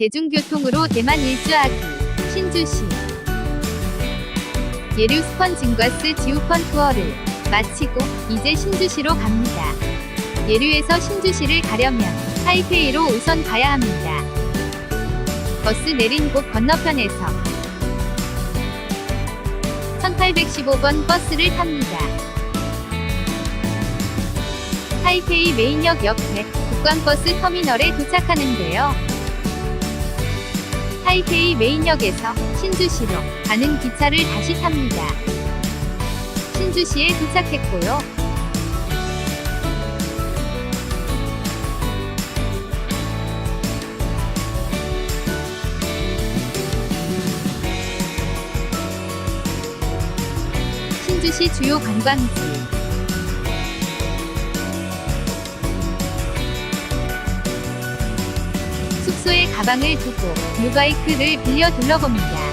대중교통으로 대만 일주하기 신주시 예류 스펀징과스 지우펀 투어를 마치고 이제 신주시로 갑니다. 예류에서 신주시를 가려면 타이페이로 우선 가야 합니다. 버스 내린 곳 건너편에서 1815번 버스를 탑니다. 타이페이 메인역 옆에 국광버스 터미널에 도착하는데요. 타이페이 메인역에서 신주시로 가는 기차를 다시 탑니다. 신주시에 도착했고요. 신주시 주요 관광지 숙소에 가방을 두고 뮤바이크를 빌려 둘러봅니다.